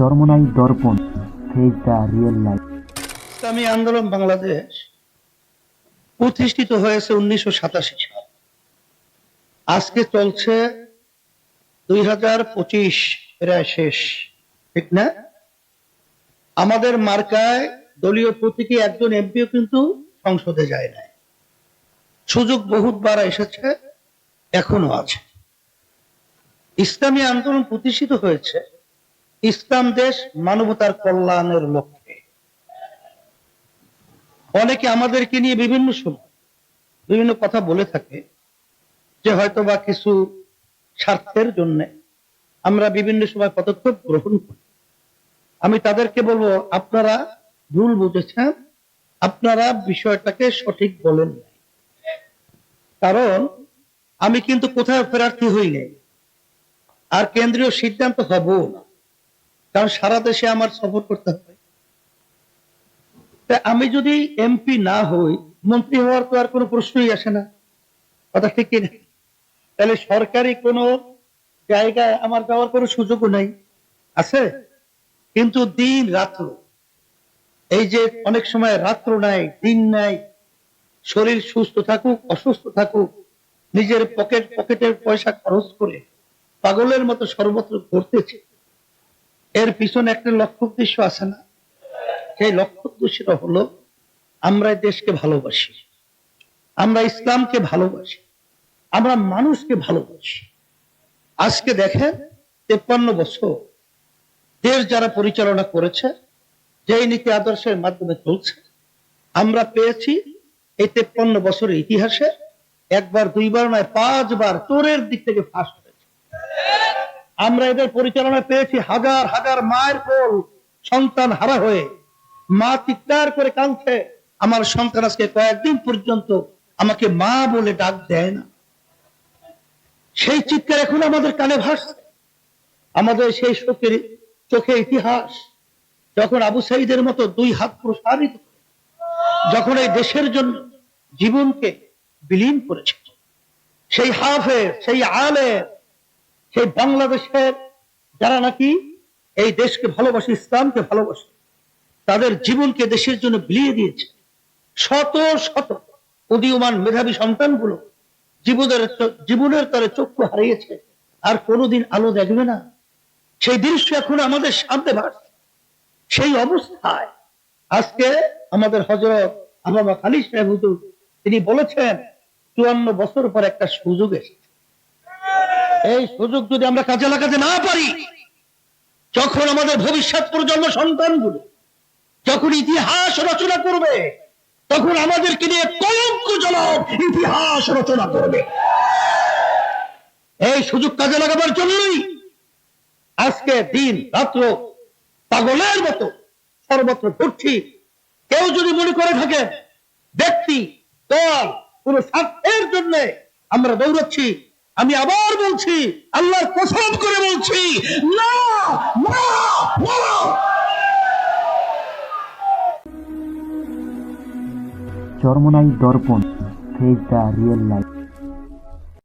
Charmonai Darpan phase the real life ইসলামী আন্দোলন বাংলাদেশ প্রতিষ্ঠিত হয়েছে উনিশশো সাতাশি সাল। আজকে চলছে দুই হাজার পঁচিশ, প্রায় শেষ, ঠিক না? আমাদের মার্কায় দলীয় প্রতীকী একজন এমপিও কিন্তু সংসদে যায় নাই। সুযোগ বহুতবার এসেছে, এখনও আছে। ইসলামী আন্দোলন প্রতিষ্ঠিত হয়েছে ইসলাম দেশ মানবতার কল্যাণের লক্ষ্যে। অনেকে আমাদেরকে নিয়ে বিভিন্ন সময় বিভিন্ন কথা বলে থাকে যে হয়তো বা কিছু স্বার্থের জন্য আমরা বিভিন্ন সময় পদক্ষেপ গ্রহণ করি। আমি তাদেরকে বলব, আপনারা ভুল বুঝেছেন, আপনারা বিষয়টাকে সঠিক বলেন কারণ আমি কিন্তু কোথাও প্রার্থী হই নাই, আর কেন্দ্রীয় সিদ্ধান্ত হব না। কারণ সারা দেশে আমার সফর করতে হবে। আমি যদি এমপি না হই, মন্ত্রী হওয়ার তো আর কোনো প্রশ্নই আসে না। কথা ঠিক কি না? তাহলে সরকারি কোনো জায়গায় আমার যাওয়ার কোনো সুযোগও নাই। আছে? কিন্তু দিন রাত্র এই যে অনেক সময় রাত্র নাই, দিন নাই, শরীর সুস্থ থাকুক, অসুস্থ থাকুক, নিজের পকেট, পকেটের পয়সা খরচ করে পাগলের মতো সর্বত্র ঘুরতেছে। এর পিছনে একটা লক্ষ্য উদ্দেশ্য আছে না? সেই লক্ষ্য উদ্দেশ্যটা হলো, আমরা দেশকে ভালোবাসি, আমরা ইসলামকে ভালোবাসি, আমরা মানুষকে ভালোবাসি। আজকে দেখেন, তেপ্পান্ন বছর দেশ যারা পরিচালনা করেছে, যেই নীতি আদর্শের মাধ্যমে চলছে, আমরা পেয়েছি এই তেপ্পান্ন বছরের ইতিহাসে একবার, দুইবার নয়, পাঁচবার চোরের দিক থেকে ফাঁস আমরা এদের পরিচালনা পেয়েছি হাজার হাজার মায়ের কোল সন্তান হারা হয়ে। মা চিৎকার করে কাঁদছে, আমার সন্তান আজকে কয়েকদিন পর্যন্ত আমাকে মা বলে ডাক দেয় না। সেই চিৎকার এখন আমাদের কানে ভাসছে। আমাদের সেই শোকের চোখে ইতিহাস, যখন আবু সাইদের মতো দুই হাত প্রসারিত যখন এই দেশের জন্য জীবনকে বিলীন করেছে। সেই হাফে সেই আলে সেই বাংলাদেশের যারা নাকি এই দেশকে ভালোবাসে, ইসলামকে ভালোবাসে, তাদের জীবনকে দেশের জন্য বিলিয়ে দিয়েছে। শত শত উদীয়মান মেধাবী সন্তানগুলো জীবনের জীবনের তরে চক্ষু হারিয়েছে, আর কোনোদিন আলো দেখবে না। সেই দৃশ্য এখন আমাদের সামনে ভাসছে সেই অবস্থায় আজকে আমাদের হজরত আল্লামা খালি সাহেব তিনি বলেছেন, চুয়ান্ন বছর পর একটা সুযোগ এসেছে। এই সুযোগ যদি আমরা কাজে লাগাতে না পারি, যখন আমাদের ভবিষ্যৎ প্রজন্ম সন্তানগুলো যখন ইতিহাস রচনা করবে, তখন আমাদেরকে নিয়ে কলঙ্কজনক ইতিহাস রচনা করবে। এই সুযোগ কাজে লাগাবার জন্যই আজকে দিন, রাত্র, পাগলের মতো সর্বত্র ঘুরছি। কেউ যদি মনে করে থাকে, ব্যক্তি, দল, কোন স্বার্থের জন্য আমরা দৌড়াচ্ছি আমি আবার বলছি আল্লাহর কসম করে বলছি না চরমনাই দর্পণ ফেজ দ্য রিয়েল লাইফ